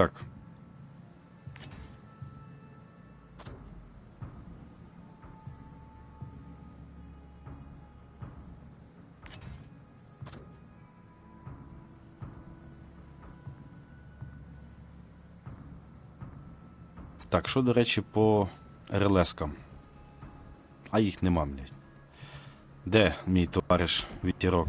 так. Так, що, до речі, по РЛСкам? А їх нема, блядь. Де мій товариш Вітірок?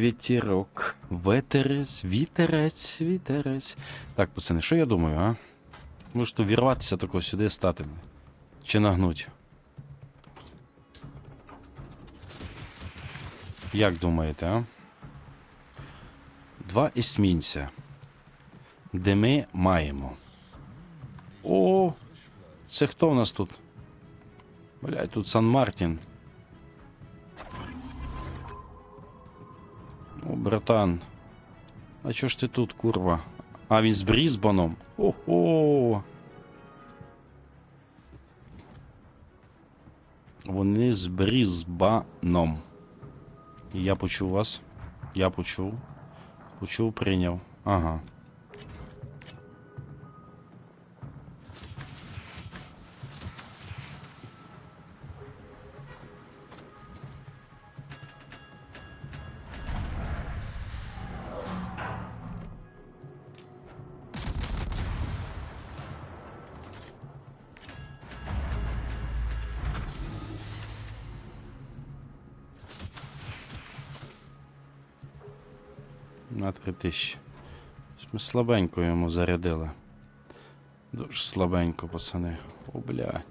Вітірок. Ветерець, вітерець, вітерець. Так, пацани, що я думаю, а? Може, то вірватися тако сюди стати. бля? Чи нагнуть? Як думаєте, а? Два есмінця. Де ми маємо. О! Це хто в нас тут? Блядь, тут Сан Мартін. О, братан. А чо ж ти тут, курва? А він з Брізбаном? Ого. Вони з Брізбаном. Я почув вас. Я почув. Почув, прийняв. Ага. На три тисячі. Щось Ми слабенько йому зарядили. Дуже слабенько, пацани. О, бля.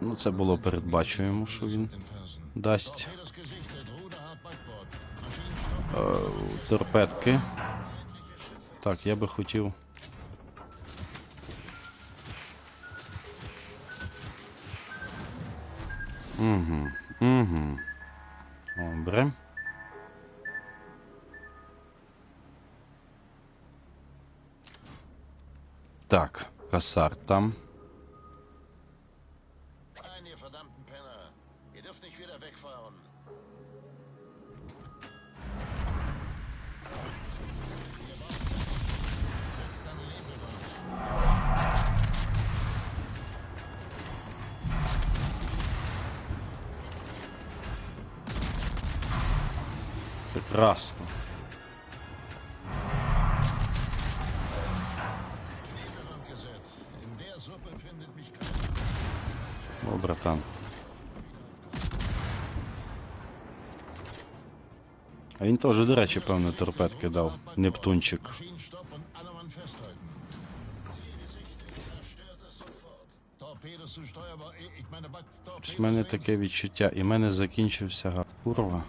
Ну, це було передбачуємо, що він дасть. Maschinenstopp. е, торпедки. Так, я би хотів. Угу, угу. Добре. Так, касар там. Keiner. О, братан. А він теж, до речі, певно, торпедки дав. Нептунчик. В мене таке відчуття, і в мене закінчився курва.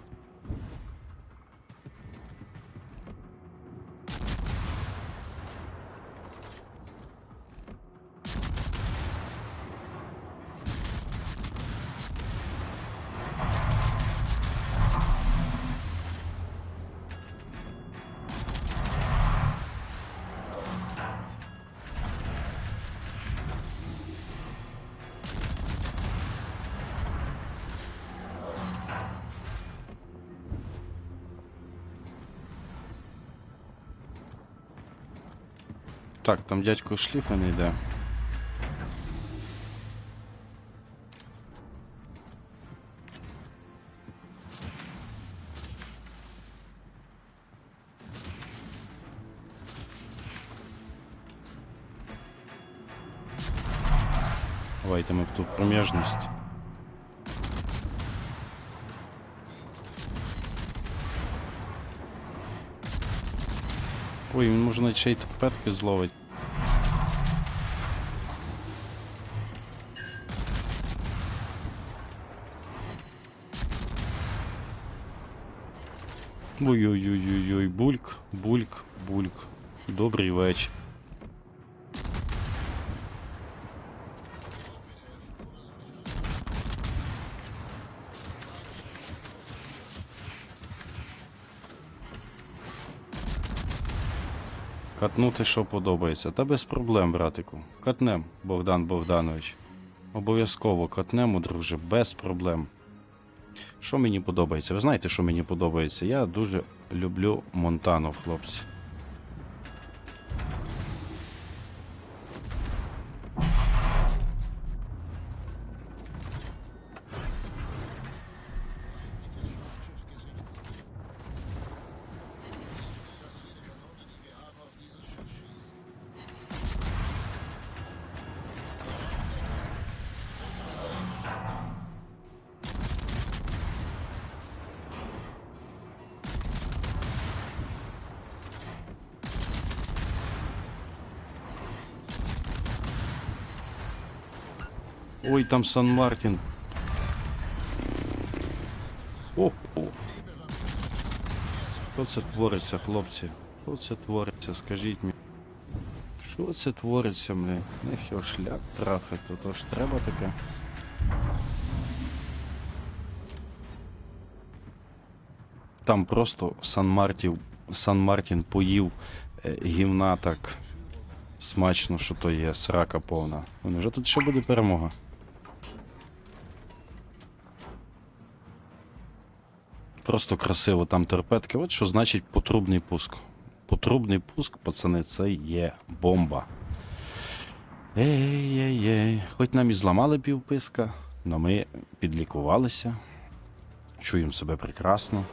Так, там дядько шліфа не йде. Давайте ми в ту проміжність. Ой, він може навіть ще й торпедки зловить. Ой-ой-ой-ой-ой, бульк, бульк, бульк. Добрий вечір. Катнути, що подобається. Та без проблем, братику. Катнем, Богдан Богданович. Обов'язково катнемо, друже, без проблем. Що мені подобається? Ви знаєте, що мені подобається? Я дуже люблю Монтану, хлопці. Ой, там Сан Мартін. О. Що це твориться, хлопці? Що це твориться, скажіть мені. Що це твориться, бля? Нех його шлях трахати, то ж треба таке. Там просто Сан Мартів, Сан Мартін поїв е, гівна так смачно, що то є срака повна. Ну, Вже тут ще буде перемога. Просто красиво там торпедки. От що значить потрубний пуск. Потрубний пуск, пацани, це є бомба. Ей-ей-ей. Хоч нам і зламали півписка, але ми підлікувалися. Чуємо себе прекрасно.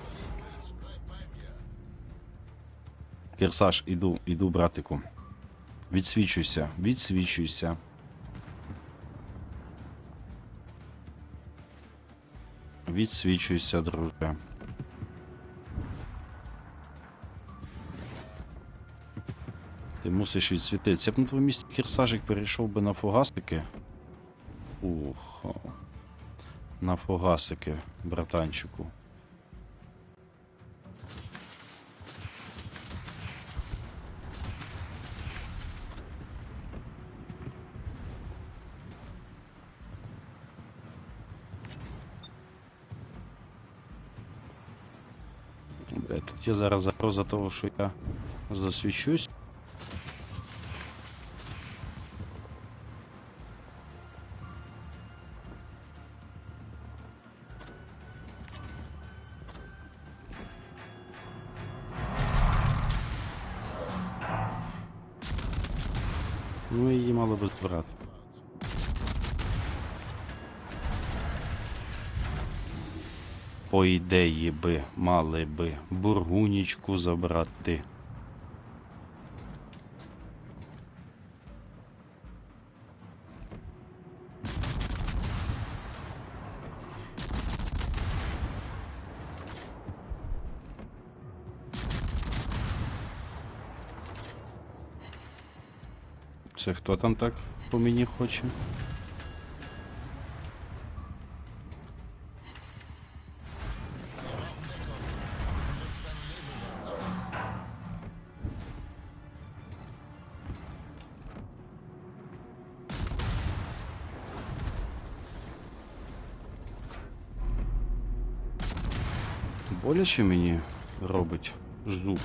Кірсаш, іду, іду, братику. Відсвічуйся, відсвічуйся. Відсвічуйся, друже. Ти мусиш відсвітитися. Я б на твоєму місці кірсажик перейшов би на фугасики. Ух. На фугасики, братанчику. Тут я зараз загроза того, що я засвічусь. Ну її мало би збирати. По ідеї би мали би бургунічку забрати. Це хто там так по мені хоче? Боляче мені робить жук.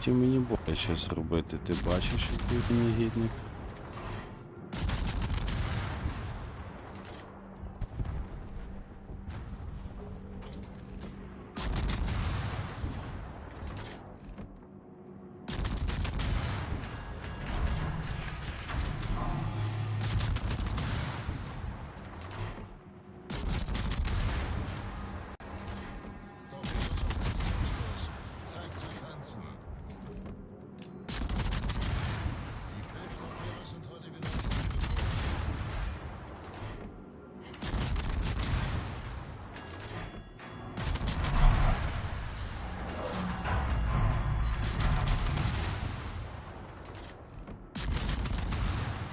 Хотів мені боляче зробити, ти бачиш, який негідник?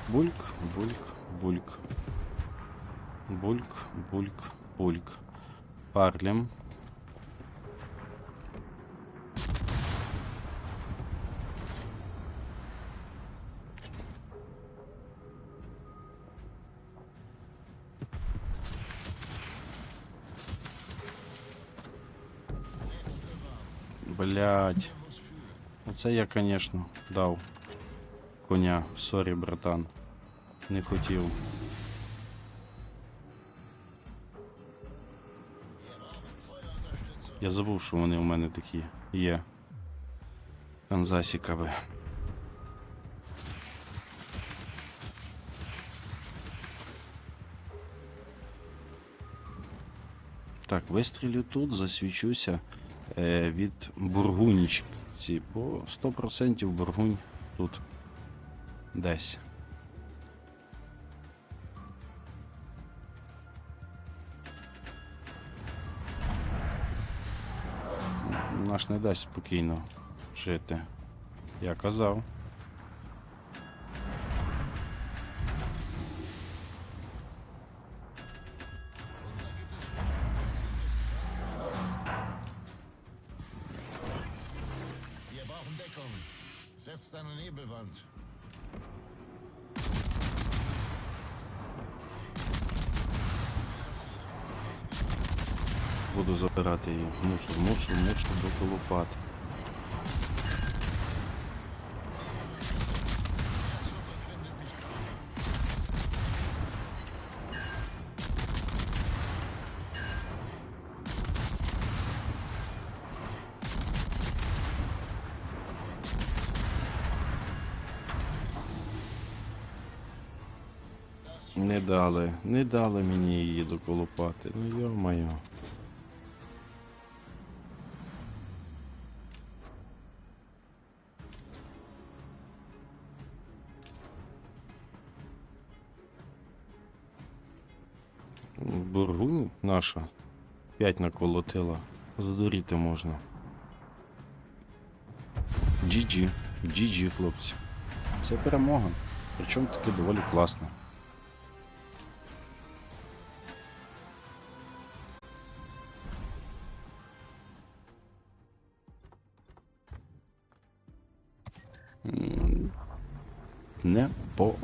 Бульк, бульк, бульк. Бульк, бульк, бульк. Парлем. Блять. Это я, конечно, дал. Коня. Сорі, братан. Не хотів. Я забув, що вони у мене такі є. Канзасікаби. Так, вистрілю тут, засвічуся е, від бургунічці. По 100% бургунь тут десь. Наш не дасть спокійно жити. Я казав. Буду забирати її. Мушу, мушу, мушу доколупати. Не дали, не дали мені її доколупати. Ну йо-моє. Наша. П'ять наколотила. Задуріти можна. GG. GG, хлопці. Це перемога. Причому таки доволі класно. М, Непогано.